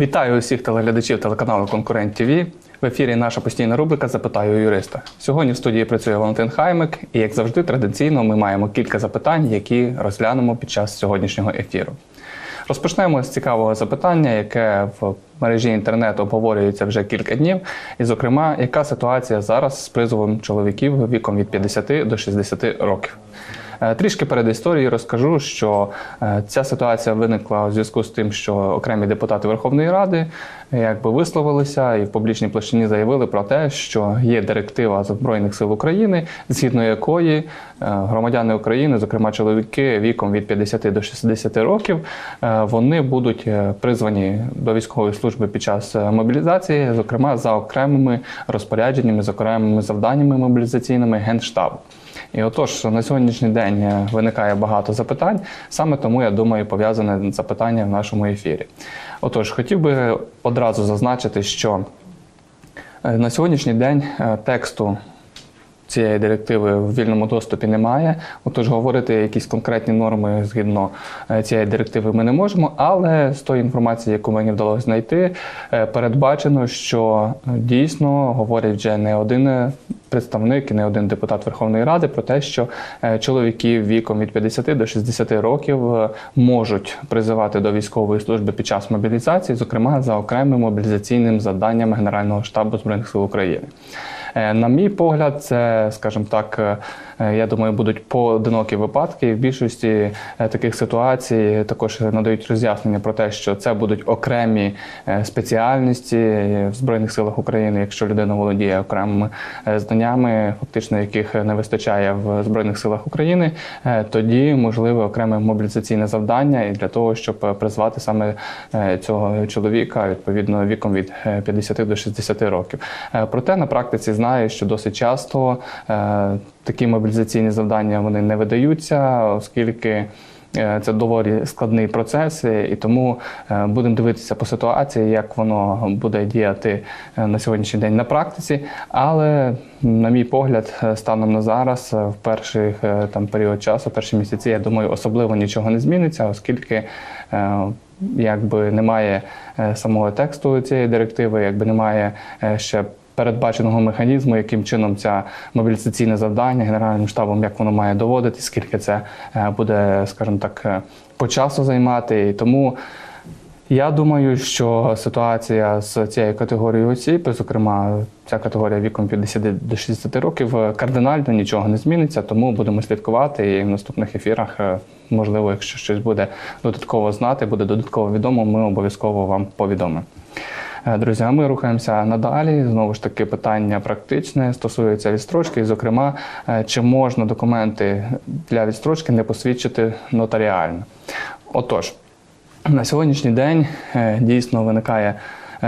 Вітаю усіх телеглядачів телеканалу Конкурент ТВ. В ефірі наша постійна рубрика Запитаю юриста. Сьогодні в студії працює Валентин Хаймик, і як завжди, традиційно ми маємо кілька запитань, які розглянемо під час сьогоднішнього ефіру. Розпочнемо з цікавого запитання, яке в мережі інтернету обговорюється вже кілька днів. І, зокрема, яка ситуація зараз з призовом чоловіків віком від 50 до 60 років? Е, Трішки перед історією розкажу, що е, ця ситуація виникла у зв'язку з тим, що окремі депутати Верховної Ради якби висловилися і в публічній площині заявили про те, що є директива Збройних сил України, згідно якої е, громадяни України, зокрема чоловіки віком від 50 до 60 років, е, вони будуть е, призвані до військової служби під час мобілізації, зокрема за окремими розпорядженнями, з окремими завданнями мобілізаційними генштабу. І отож, на сьогоднішній день виникає багато запитань. Саме тому я думаю, пов'язане запитання в нашому ефірі. Отож, хотів би одразу зазначити, що е, на сьогоднішній день е, тексту цієї директиви в вільному доступі немає. Отож, говорити якісь конкретні норми згідно е, цієї директиви ми не можемо. Але з тої інформації, яку мені вдалося знайти, передбачено, що дійсно говорять вже не один представник і не один депутат Верховної Ради про те, що е, чоловіки віком від 50 до 60 років е, можуть призивати до військової служби під час мобілізації, зокрема за окремим мобілізаційним завданням Генерального штабу збройних сил України. Е, На мій погляд, це, скажімо так, я думаю, будуть поодинокі випадки. В більшості е, таких ситуацій також надають роз'яснення про те, що це будуть окремі е, спеціальності в Збройних силах України, якщо людина володіє окремими е, знаннями, фактично яких не вистачає в Збройних силах України, е, тоді можливе окреме мобілізаційне завдання і для того, щоб е, призвати саме е, цього чоловіка відповідно віком від е, 50 до 60 років. Е, Проте на практиці знаю, що досить часто е, такі мобілізаційні завдання вони не видаються, оскільки. е, Це доволі складний процес, і тому е, будемо дивитися по ситуації, як воно буде діяти е, на сьогоднішній день на практиці. Але, на мій погляд, станом на зараз, в перший там період часу, перші місяці, я думаю, особливо нічого не зміниться, оскільки якби немає самого тексту цієї директиви, якби немає ще передбаченого механізму, яким чином ця мобілізаційне завдання генеральним штабом, як воно має доводити, скільки це е, буде, скажімо так, е, по часу займати. І тому я думаю, що ситуація з цією категорією осіб, зокрема, ця категорія віком 50 до 60 років, е, кардинально нічого не зміниться, тому будемо слідкувати і в наступних ефірах, можливо, якщо щось буде додатково знати, буде додатково відомо, ми обов'язково вам повідомимо. Е, Друзі, ми рухаємося надалі. Знову ж таки, питання практичне стосується відстрочки. І, зокрема, е, чи можна документи для відстрочки не посвідчити нотаріально? Отож, на сьогоднішній день е, дійсно виникає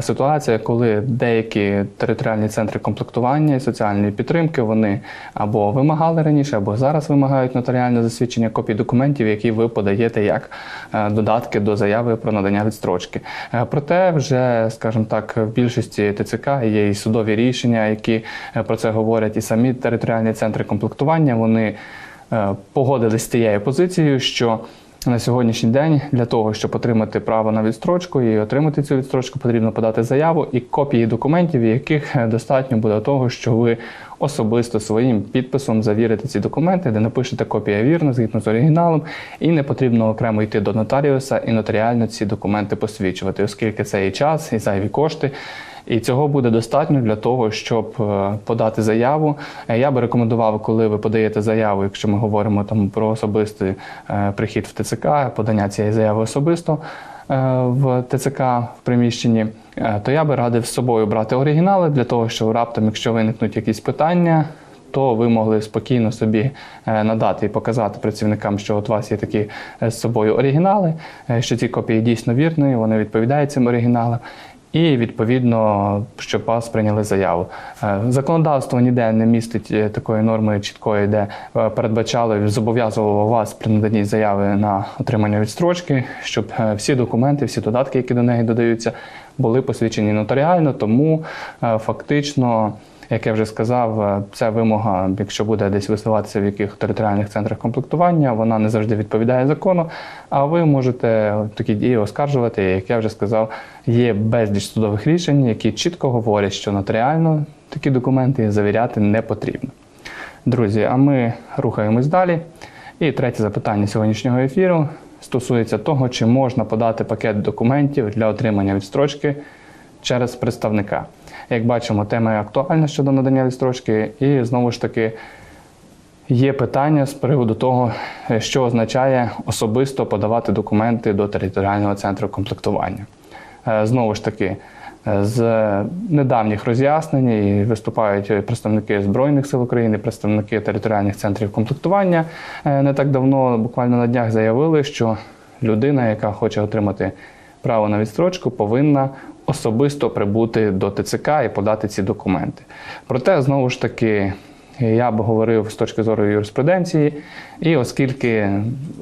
ситуація, коли деякі територіальні центри комплектування і соціальної підтримки вони або вимагали раніше, або зараз вимагають нотаріальне засвідчення копій документів, які ви подаєте як е, додатки до заяви про надання відстрочки. Е, Проте, вже, скажімо так, в більшості ТЦК є і судові рішення, які е, про це говорять, і самі територіальні центри комплектування вони е, погодились з тією позицією, що на сьогоднішній день для того, щоб отримати право на відстрочку і отримати цю відстрочку, потрібно подати заяву і копії документів, яких е, достатньо буде того, що ви особисто своїм підписом завірите ці документи, де напишете копія вірна згідно з оригіналом, і не потрібно окремо йти до нотаріуса і нотаріально ці документи посвідчувати, оскільки це і час, і зайві кошти. І цього буде достатньо для того, щоб е, подати заяву. Е, Я би рекомендував, коли ви подаєте заяву, якщо ми говоримо там про особистий е, прихід в ТЦК, подання цієї заяви особисто в ТЦК в приміщенні, то я би радив з собою брати оригінали для того, щоб раптом, якщо виникнуть якісь питання. То ви могли спокійно собі надати і показати працівникам, що от у вас є такі з собою оригінали, що ці копії дійсно вірні, вони відповідають цим оригіналам. І відповідно, щоб вас прийняли заяву. Е, Законодавство ніде не містить е, такої норми чіткої, де е, передбачало і зобов'язувало вас при наданні заяви на отримання відстрочки, щоб всі документи, всі додатки, які до неї додаються, були посвідчені нотаріально. Тому фактично Як я вже сказав, е, ця вимога, якщо буде десь висуватися в яких територіальних центрах комплектування, вона не завжди відповідає закону. А ви можете такі дії оскаржувати. Як я вже сказав, є безліч судових рішень, які чітко говорять, що нотаріально такі документи завіряти не потрібно. Друзі, а ми рухаємось далі. І третє запитання сьогоднішнього ефіру стосується того, чи можна подати пакет документів для отримання відстрочки через представника. Як бачимо, тема актуальна щодо надання відстрочки, і знову ж таки є питання з приводу того, що означає особисто подавати документи до територіального центру комплектування. Е, Знову ж таки, е, з недавніх роз'яснень виступають представники Збройних сил України, представники територіальних центрів комплектування. Е, Не так давно, буквально на днях, заявили, що людина, яка хоче отримати право на відстрочку, повинна особисто прибути до ТЦК і подати ці документи. Проте, знову ж таки, я б говорив з точки зору юриспруденції, і оскільки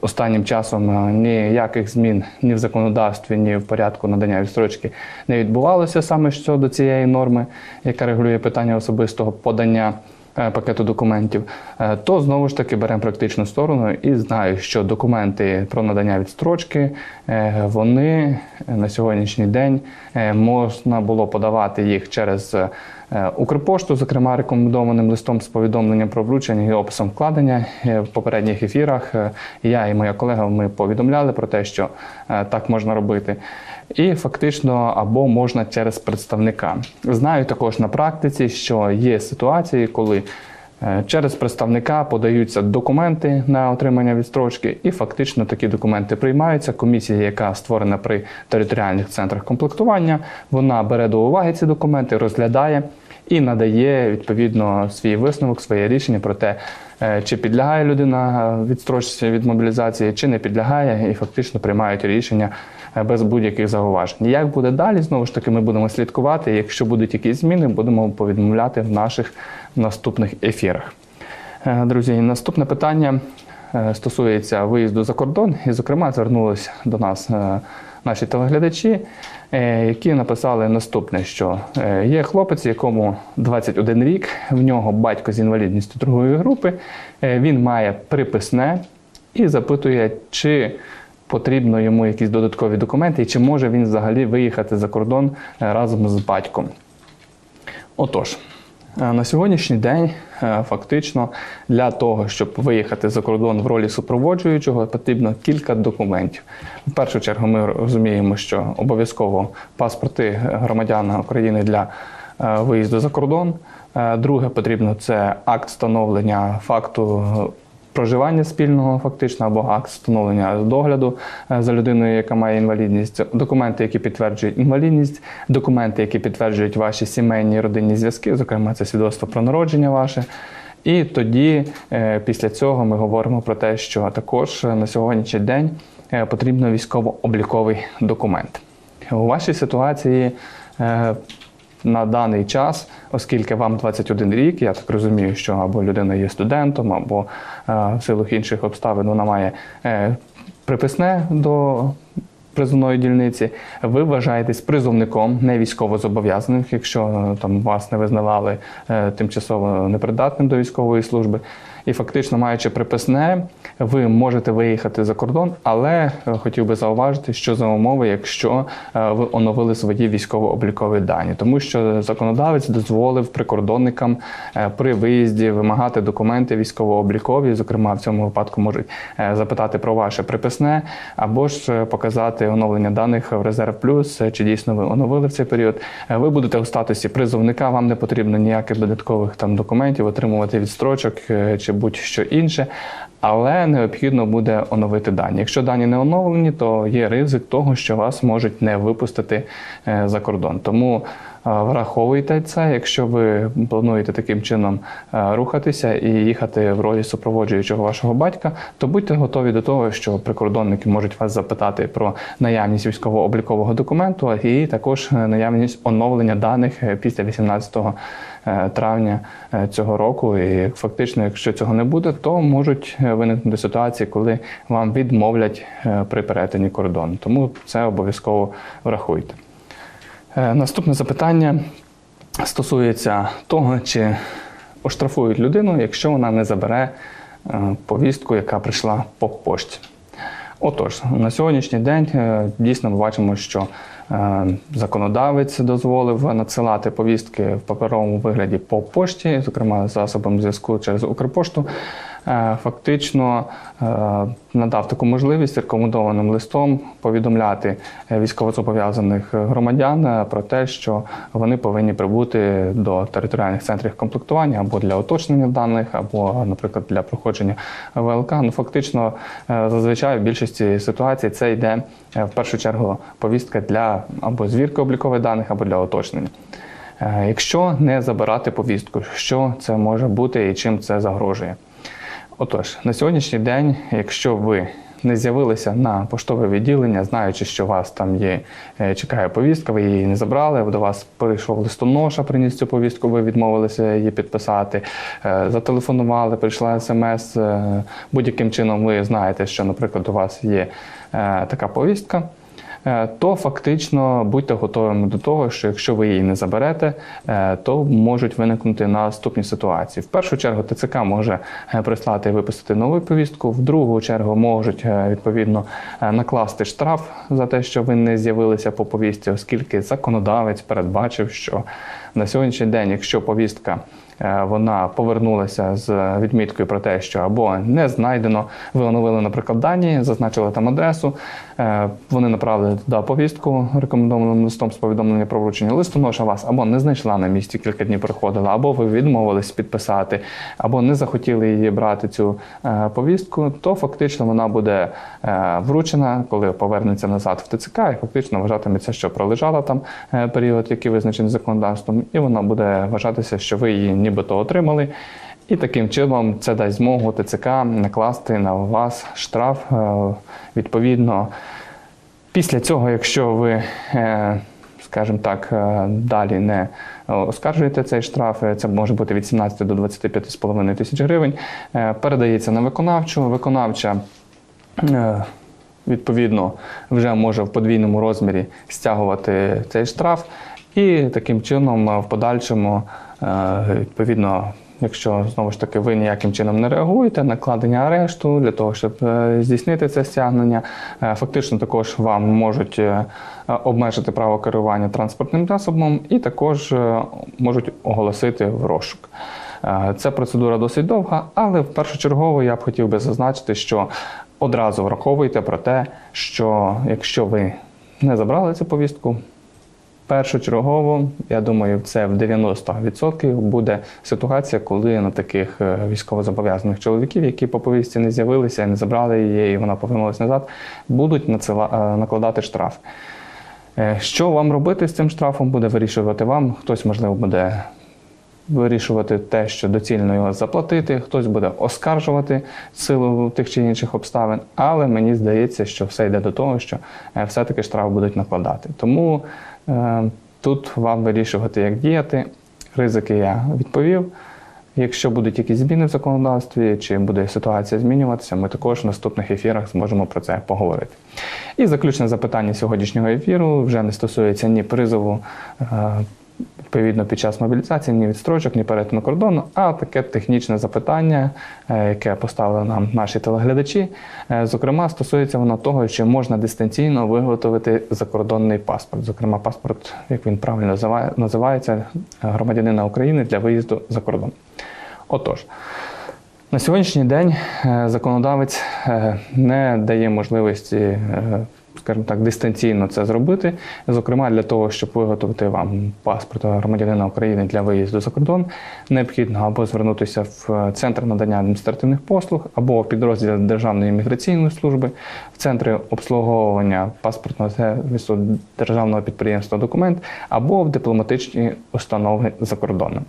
останнім часом е, ніяких змін ні в законодавстві, ні в порядку надання відстрочки не відбувалося саме щодо цієї норми, яка регулює питання особистого подання пакету документів, е, то знову ж таки беремо практичну сторону і знаю, що документи про надання відстрочки е, вони на сьогоднішній день е, можна було подавати їх через е, Укрпошту, зокрема рекомендованим листом з повідомленням про вручення і описом вкладення Е, в попередніх ефірах. е, Я і моя колега ми повідомляли про те, що е, так можна робити. І фактично або можна через представника. Знаю також на практиці, що є ситуації, коли е, через представника подаються документи на отримання відстрочки, і фактично такі документи приймаються. Комісія, яка створена при територіальних центрах комплектування, вона бере до уваги ці документи, розглядає і надає відповідно свій висновок, своє рішення про те, е, чи підлягає людина е, відстрочці від мобілізації, чи не підлягає, і фактично приймають рішення е, без будь-яких зауважень. Як буде далі, знову ж таки, ми будемо слідкувати. Якщо будуть якісь зміни, будемо повідомляти в наших наступних ефірах. Друзі, наступне питання стосується виїзду за кордон, і, зокрема, звернулися до нас наші телеглядачі, е, які написали наступне: що е, є хлопець, якому 21 рік, в нього батько з інвалідністю другої групи, е, він має приписне і запитує, чи потрібно йому якісь додаткові документи, і чи може він взагалі виїхати за кордон разом з батьком. Отож, на сьогоднішній день е, фактично для того, щоб виїхати за кордон в ролі супроводжуючого, потрібно кілька документів. В першу чергу ми розуміємо, що обов'язково паспорти громадян України для е, виїзду за кордон. Е, Друге потрібно це акт встановлення факту е, проживання спільного фактично або акт встановлення догляду е, за людиною, яка має інвалідність, документи, які підтверджують інвалідність, документи, які підтверджують ваші сімейні родинні зв'язки, зокрема, це свідоцтво про народження ваше. І тоді, е, після цього, ми говоримо про те, що також е, на сьогоднішній день потрібно військово-обліковий документ. У вашій ситуації на даний час, оскільки вам 21 рік, я так розумію, що або людина є студентом, або е, в силу інших обставин вона має е, приписне до призовної дільниці, ви вважаєтесь призовником, не військовозобов'язаним, якщо е, там вас не визнавали е, тимчасово непридатним до військової служби. І фактично, маючи приписне, ви можете виїхати за кордон, але е, хотів би зауважити, що за умови, якщо е, ви оновили свої військово-облікові дані, тому що законодавець дозволив прикордонникам е, при виїзді вимагати документи військово-облікові. Зокрема, в цьому випадку можуть запитати про ваше приписне, або ж показати оновлення даних в резерв плюс, чи дійсно ви оновили в цей період. Ви будете у статусі призовника, вам не потрібно ніяких додаткових там документів, отримувати відстрочок чи будь-що інше. Але необхідно буде оновити дані. Якщо дані не оновлені, то є ризик того, що вас можуть не випустити е, за кордон. Тому враховуйте це, якщо ви плануєте таким чином е, рухатися і їхати в ролі супроводжуючого вашого батька, то будьте готові до того, що прикордонники можуть вас запитати про наявність військово-облікового документу і також е, наявність оновлення даних е, після 18 е, травня цього року. І фактично, якщо цього не буде, то можуть виникнути ситуації, коли вам відмовлять при перетині кордону. Тому це обов'язково врахуйте. Е, Наступне запитання стосується того, чи оштрафують людину, якщо вона не забере е, повістку, яка прийшла по пошті. Отож, на сьогоднішній день е, дійсно ми бачимо, що законодавець дозволив надсилати повістки в паперовому вигляді по пошті, зокрема засобом зв'язку через Укрпошту. Е, Фактично е, надав таку можливість рекомендованим листом повідомляти е, військовозобов'язаних громадян про те, що вони повинні прибути до територіальних центрів комплектування або для уточнення даних, або, наприклад, для проходження ВЛК. Ну фактично, зазвичай в більшості ситуацій це йде в першу чергу повістка для або звірки облікових даних, або для уточнення. Якщо не забирати повістку, що це може бути і чим це загрожує? Отож, на сьогоднішній день, якщо ви не з'явилися на поштове відділення, знаючи, що вас там є, е, чекає повістка, ви її не забрали, до вас прийшов листоноша, приніс цю повістку, ви відмовилися її підписати, е, зателефонували, прийшла смс. е, Будь-яким чином ви знаєте, що, наприклад, у вас є така повістка. Е, то фактично будьте готовими до того, що якщо ви її не заберете, е, то можуть виникнути наступні ситуації. В першу чергу ТЦК може е, прислати і виписати нову повістку. В другу чергу можуть відповідно накласти штраф за те, що ви не з'явилися по повістці, оскільки законодавець передбачив, що на сьогоднішній день, якщо повістка е, вона повернулася з відміткою про те, що або не знайдено, ви оновили, наприклад, дані, зазначили там адресу, е, вони направили туди повістку рекомендованим листом з повідомлення про вручення листоноша вас або не знайшла на місці, кілька днів приходила, або ви відмовились підписати, або не захотіли її брати цю е, повістку, то фактично вона буде вручена, коли повернеться назад в ТЦК, і фактично вважатиметься, що пролежала там період, який визначений законодавством, і вона буде вважатися, що ви її нібито отримали. І таким чином це дасть змогу ТЦК накласти на вас штраф. Е, Відповідно, після цього, якщо ви, е, скажімо так, е, далі не оскаржуєте цей штраф, це може бути від 17 до 25,5 тисяч гривень, передається на виконавчу. Виконавча відповідно вже може в подвійному розмірі стягувати цей штраф, і таким чином е, в подальшому, е, відповідно, якщо знову ж таки ви ніяким чином не реагуєте, накладення арешту для того, щоб е, здійснити це стягнення, фактично також вам можуть обмежити право керування транспортним засобом і також можуть оголосити в розшук. Ця процедура досить довга, але в першочергово я б хотів би зазначити, що одразу враховуйте про те, що якщо ви не забрали цю повістку, першочергово, я думаю, це в 90% буде ситуація, коли на таких е, військовозобов'язаних чоловіків, які по повістці не з'явилися не забрали її, і вона повернулася назад, будуть е, накладати штраф. Е, Що вам робити з цим штрафом, буде вирішувати вам. Хтось, можливо, буде вирішувати те, що доцільно його заплатити, хтось буде оскаржувати силу тих чи інших обставин, але мені здається, що все йде до того, що все-таки штраф будуть накладати. Тому тут вам вирішувати, як діяти. Ризики я відповів. Якщо будуть якісь зміни в законодавстві, чи буде ситуація змінюватися, ми також в наступних ефірах зможемо про це поговорити. І заключне запитання сьогоднішнього ефіру вже не стосується ні призову. Відповідно, під час мобілізації ні відстрочок, ні перетину кордону, а таке технічне запитання, е, яке поставили нам наші телеглядачі. Е, Зокрема, стосується воно того, чи можна дистанційно виготовити закордонний паспорт. Зокрема, паспорт, як він правильно називається, громадянина України для виїзду за кордон. Отож, на сьогоднішній день е, законодавець не дає можливості, скажімо так, дистанційно це зробити. Зокрема, для того, щоб виготовити вам паспорт громадянина України для виїзду за кордон, необхідно або звернутися в центр надання адміністративних послуг, або в підрозділ Державної міграційної служби, в центри обслуговування паспортного сервісу державного підприємства документ, або в дипломатичні установи за кордоном.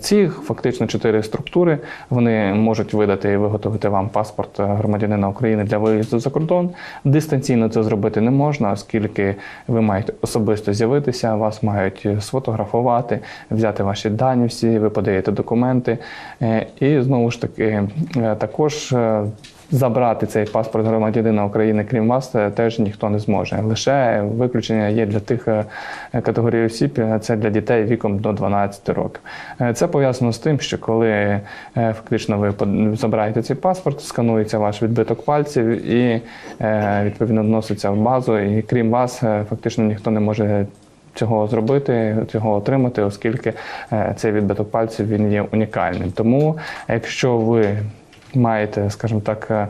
Ці фактично чотири структури вони можуть видати і виготовити вам паспорт громадянина України для виїзду за кордон. Дистанційно це зробити не можна, оскільки ви маєте особисто з'явитися, вас мають сфотографувати, взяти ваші дані всі, ви подаєте документи. Е, І знову ж таки, е, також е, забрати цей паспорт громадянина України, крім вас, е, теж ніхто не зможе. Лише виключення є для тих е, категорій осіб, е, це для дітей віком до 12 років. Це пов'язано з тим, що коли фактично ви забираєте цей паспорт, сканується ваш відбиток пальців і відповідно вноситься в базу. І крім вас, фактично ніхто не може цього зробити, цього отримати, оскільки цей відбиток пальців він є унікальним. Тому, якщо ви маєте, скажімо так, е,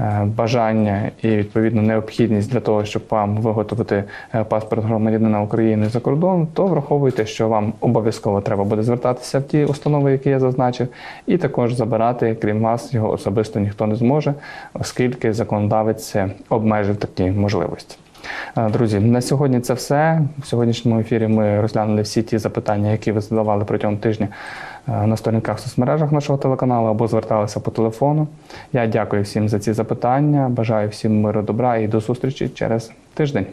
е, бажання і відповідно необхідність для того, щоб вам виготовити е, паспорт громадянина України за кордон, то враховуйте, що вам обов'язково треба буде звертатися в ті установи, які я зазначив, і також забирати, крім вас, його особисто ніхто не зможе, оскільки законодавець обмежив такі можливості. Друзі, на сьогодні це все. В сьогоднішньому ефірі ми розглянули всі ті запитання, які ви задавали протягом тижня на сторінках в соцмережах нашого телеканалу або зверталися по телефону. Я дякую всім за ці запитання. Бажаю всім миру добра і до зустрічі через тиждень.